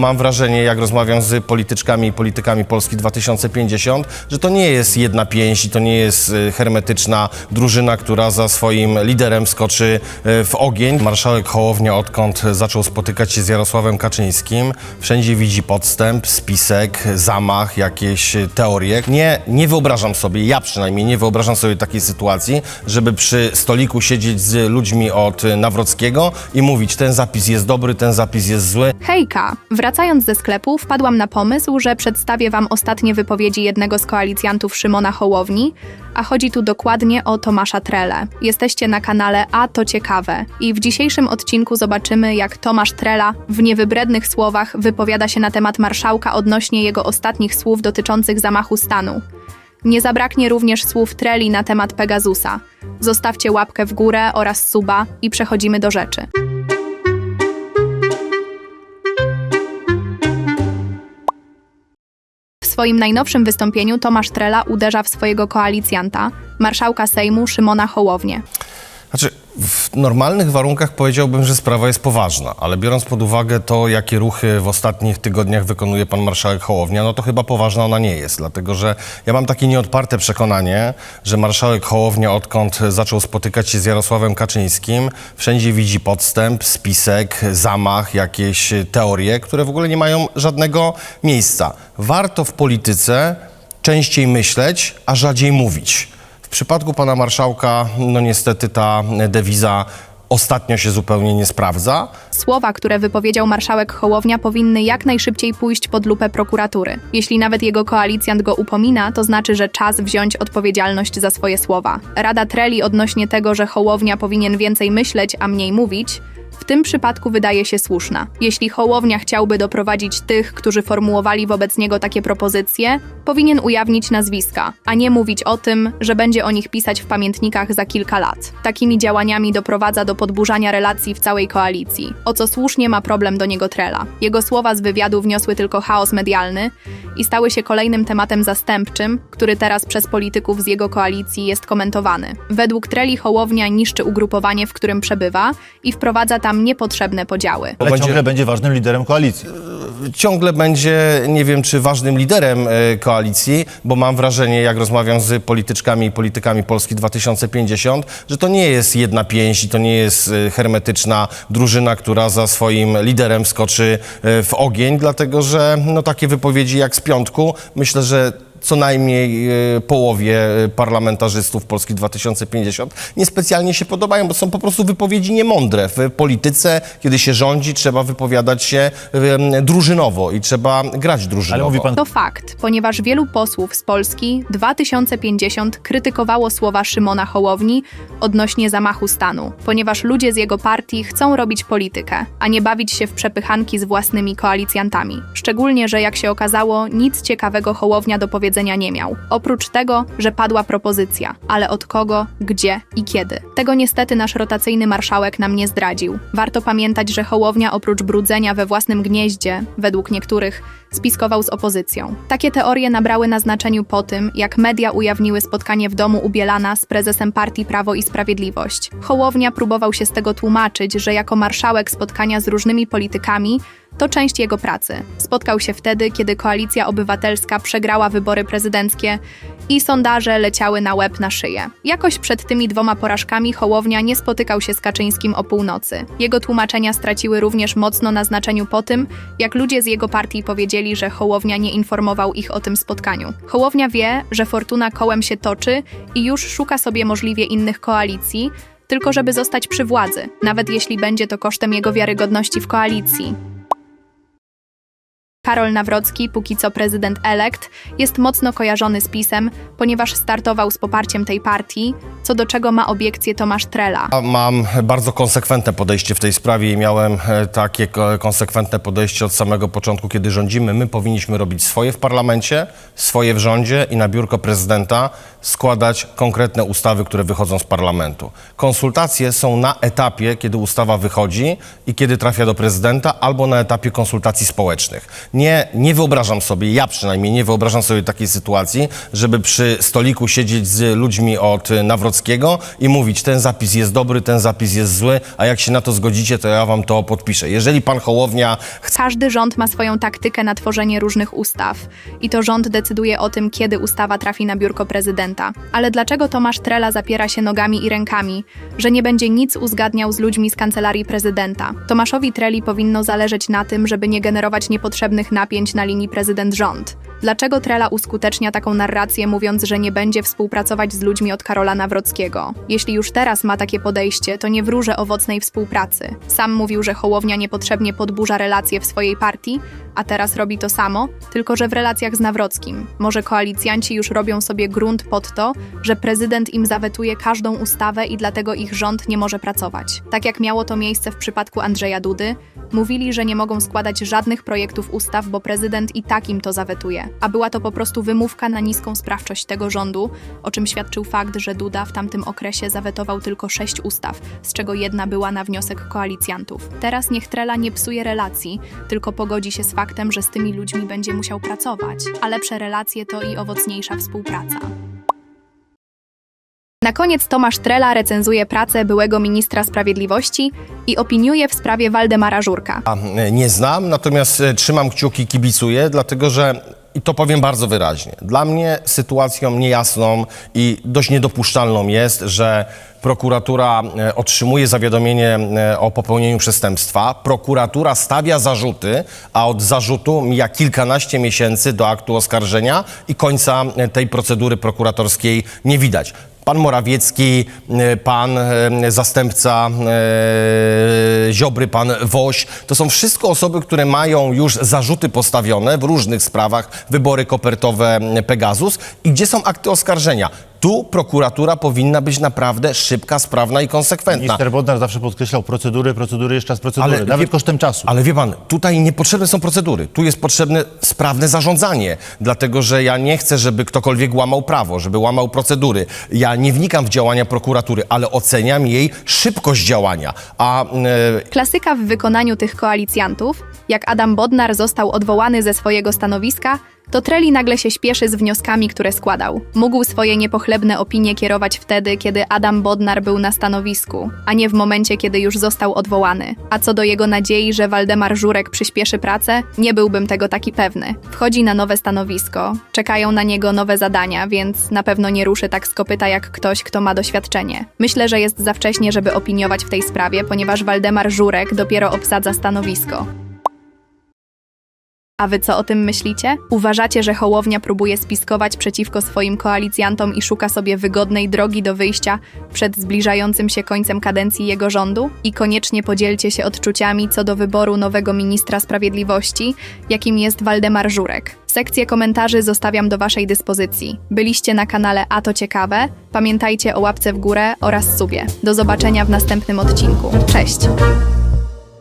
Mam wrażenie, jak rozmawiam z polityczkami i politykami Polski 2050, że to nie jest jedna pięść i to nie jest y, hermetyczna drużyna, która za swoim liderem skoczy y, w ogień. Marszałek Hołownia, odkąd zaczął spotykać się z Jarosławem Kaczyńskim, wszędzie widzi podstęp, spisek, zamach, jakieś y, teorie. Nie, nie wyobrażam sobie, ja przynajmniej nie wyobrażam sobie takiej sytuacji, żeby przy stoliku siedzieć z ludźmi od Nawrockiego i mówić, ten zapis jest dobry, ten zapis jest zły. Hejka! Wracając ze sklepu, wpadłam na pomysł, że przedstawię Wam ostatnie wypowiedzi jednego z koalicjantów Szymona Hołowni, a chodzi tu dokładnie o Tomasza Trele. Jesteście na kanale A to ciekawe i w dzisiejszym odcinku zobaczymy, jak Tomasz Trela w niewybrednych słowach wypowiada się na temat marszałka odnośnie jego ostatnich słów dotyczących zamachu stanu. Nie zabraknie również słów Treli na temat Pegasusa. Zostawcie łapkę w górę oraz suba i przechodzimy do rzeczy. Swoim najnowszym wystąpieniu Tomasz Trela uderza w swojego koalicjanta, marszałka Sejmu Szymona Hołownię. Znaczy, w normalnych warunkach powiedziałbym, że sprawa jest poważna, ale biorąc pod uwagę to, jakie ruchy w ostatnich tygodniach wykonuje pan marszałek Hołownia, no to chyba poważna ona nie jest, dlatego że ja mam takie nieodparte przekonanie, że marszałek Hołownia, odkąd zaczął spotykać się z Jarosławem Kaczyńskim, wszędzie widzi podstęp, spisek, zamach, jakieś teorie, które w ogóle nie mają żadnego miejsca. Warto w polityce częściej myśleć, a rzadziej mówić. W przypadku pana marszałka, no niestety ta dewiza ostatnio się zupełnie nie sprawdza. Słowa, które wypowiedział marszałek Hołownia, powinny jak najszybciej pójść pod lupę prokuratury. Jeśli nawet jego koalicjant go upomina, to znaczy, że czas wziąć odpowiedzialność za swoje słowa. Rada Treli odnośnie tego, że Hołownia powinien więcej myśleć, a mniej mówić, w tym przypadku wydaje się słuszna. Jeśli Hołownia chciałby doprowadzić tych, którzy formułowali wobec niego takie propozycje, powinien ujawnić nazwiska, a nie mówić o tym, że będzie o nich pisać w pamiętnikach za kilka lat. Takimi działaniami doprowadza do podburzania relacji w całej koalicji, o co słusznie ma problem do niego Trela. Jego słowa z wywiadu wniosły tylko chaos medialny i stały się kolejnym tematem zastępczym, który teraz przez polityków z jego koalicji jest komentowany. Według Treli Hołownia niszczy ugrupowanie, w którym przebywa i wprowadza tam niepotrzebne podziały. Ale Będzie- ciągle będzie ważnym liderem koalicji. Ciągle będzie, nie wiem czy ważnym liderem e, koalicji, bo mam wrażenie, jak rozmawiam z polityczkami i politykami Polski 2050, że to nie jest jedna pięść i to nie jest e, hermetyczna drużyna, która za swoim liderem skoczy e, w ogień, dlatego że no, takie wypowiedzi jak z piątku, myślę, że co najmniej e, połowie e, parlamentarzystów Polski 2050 niespecjalnie się podobają, bo są po prostu wypowiedzi niemądre. W polityce, kiedy się rządzi, trzeba wypowiadać się em, drużynowo i trzeba grać drużynowo. Ale mówi pan, To fakt, ponieważ wielu posłów z Polski 2050 krytykowało słowa Szymona Hołowni odnośnie zamachu stanu, ponieważ ludzie z jego partii chcą robić politykę, a nie bawić się w przepychanki z własnymi koalicjantami. Szczególnie, że jak się okazało, nic ciekawego Hołownia do powiedzenia nie miał. Oprócz tego, że padła propozycja, ale od kogo, gdzie i kiedy. Tego niestety nasz rotacyjny marszałek nam nie zdradził. Warto pamiętać, że Hołownia oprócz brudzenia we własnym gnieździe, według niektórych, spiskował z opozycją. Takie teorie nabrały na znaczeniu po tym, jak media ujawniły spotkanie w domu u Bielana z prezesem partii Prawo i Sprawiedliwość. Hołownia próbował się z tego tłumaczyć, że jako marszałek spotkania z różnymi politykami to część jego pracy. Spotkał się wtedy, kiedy Koalicja Obywatelska przegrała wybory prezydenckie i sondaże leciały na łeb na szyję. Jakoś przed tymi dwoma porażkami Hołownia nie spotykał się z Kaczyńskim o północy. Jego tłumaczenia straciły również mocno na znaczeniu po tym, jak ludzie z jego partii powiedzieli, że Hołownia nie informował ich o tym spotkaniu. Hołownia wie, że fortuna kołem się toczy i już szuka sobie możliwie innych koalicji, tylko żeby zostać przy władzy, nawet jeśli będzie to kosztem jego wiarygodności w koalicji. Karol Nawrocki, póki co prezydent elekt, jest mocno kojarzony z PiSem, ponieważ startował z poparciem tej partii, co do czego ma obiekcję Tomasz Trela. Mam bardzo konsekwentne podejście w tej sprawie i miałem e, takie ko- konsekwentne podejście od samego początku, kiedy rządzimy. My powinniśmy robić swoje w parlamencie, swoje w rządzie i na biurko prezydenta składać konkretne ustawy, które wychodzą z parlamentu. Konsultacje są na etapie, kiedy ustawa wychodzi i kiedy trafia do prezydenta, albo na etapie konsultacji społecznych. Nie, nie wyobrażam sobie, ja przynajmniej nie wyobrażam sobie takiej sytuacji, żeby przy stoliku siedzieć z ludźmi od Nawrockiego i mówić, ten zapis jest dobry, ten zapis jest zły, a jak się na to zgodzicie, to ja wam to podpiszę. Jeżeli pan Hołownia chce Każdy rząd ma swoją taktykę na tworzenie różnych ustaw i to rząd decyduje o tym, kiedy ustawa trafi na biurko prezydenta. Ale dlaczego Tomasz Trela zapiera się nogami i rękami, że nie będzie nic uzgadniał z ludźmi z kancelarii prezydenta? Tomaszowi Treli powinno zależeć na tym, żeby nie generować niepotrzebnych napięć na linii prezydent-rząd. Dlaczego Trela uskutecznia taką narrację, mówiąc, że nie będzie współpracować z ludźmi od Karola Nawrockiego? Jeśli już teraz ma takie podejście, to nie wróży owocnej współpracy. Sam mówił, że Hołownia niepotrzebnie podburza relacje w swojej partii, a teraz robi to samo, tylko że w relacjach z Nawrockim. Może koalicjanci już robią sobie grunt pod to, że prezydent im zawetuje każdą ustawę i dlatego ich rząd nie może pracować. Tak jak miało to miejsce w przypadku Andrzeja Dudy, mówili, że nie mogą składać żadnych projektów ustaw, bo prezydent i tak im to zawetuje. A była to po prostu wymówka na niską sprawczość tego rządu, o czym świadczył fakt, że Duda w tamtym okresie zawetował tylko sześć ustaw, z czego jedna była na wniosek koalicjantów. Teraz niech Trela nie psuje relacji, tylko pogodzi się z faktem, że z tymi ludźmi będzie musiał pracować, a lepsze relacje to i owocniejsza współpraca. Na koniec Tomasz Trela recenzuje pracę byłego ministra sprawiedliwości i opiniuje w sprawie Waldemara Żurka. nie znam, natomiast e, trzymam kciuki, kibicuję, dlatego że i to powiem bardzo wyraźnie. Dla mnie sytuacją niejasną i dość niedopuszczalną jest, że prokuratura e, otrzymuje zawiadomienie e, o popełnieniu przestępstwa, prokuratura stawia zarzuty, a od zarzutu mija kilkanaście miesięcy do aktu oskarżenia i końca tej procedury prokuratorskiej nie widać. Pan Morawiecki, e, pan e, zastępca e, Ziobry, pan Woś, to są wszystko osoby, które mają już zarzuty postawione w różnych sprawach, wybory kopertowe Pegasus i gdzie są akty oskarżenia. Tu prokuratura powinna być naprawdę szybka, sprawna i konsekwentna. Minister Bodnar zawsze podkreślał procedury, procedury, jeszcze raz procedury, nawet wie- kosztem czasu. Ale wie pan, tutaj niepotrzebne są procedury. Tu jest potrzebne sprawne zarządzanie, dlatego że ja nie chcę, żeby ktokolwiek łamał prawo, żeby łamał procedury. Ja nie wnikam w działania prokuratury, ale oceniam jej szybkość działania. A e, Klasyka w wykonaniu tych koalicjantów, jak Adam Bodnar został odwołany ze swojego stanowiska, to Treli nagle się śpieszy z wnioskami, które składał. Mógł swoje niepochlebne opinie kierować wtedy, kiedy Adam Bodnar był na stanowisku, a nie w momencie, kiedy już został odwołany. A co do jego nadziei, że Waldemar Żurek przyspieszy pracę, nie byłbym tego taki pewny. Wchodzi na nowe stanowisko, czekają na niego nowe zadania, więc na pewno nie ruszy tak z kopyta jak ktoś, kto ma doświadczenie. Myślę, że jest za wcześnie, żeby opiniować w tej sprawie, ponieważ Waldemar Żurek dopiero obsadza stanowisko. A wy co o tym myślicie? Uważacie, że Hołownia próbuje spiskować przeciwko swoim koalicjantom i szuka sobie wygodnej drogi do wyjścia przed zbliżającym się końcem kadencji jego rządu? I koniecznie podzielcie się odczuciami co do wyboru nowego ministra sprawiedliwości, jakim jest Waldemar Żurek. Sekcję komentarzy zostawiam do waszej dyspozycji. Byliście na kanale A to ciekawe? Pamiętajcie o łapce w górę oraz subie. Do zobaczenia w następnym odcinku. Cześć!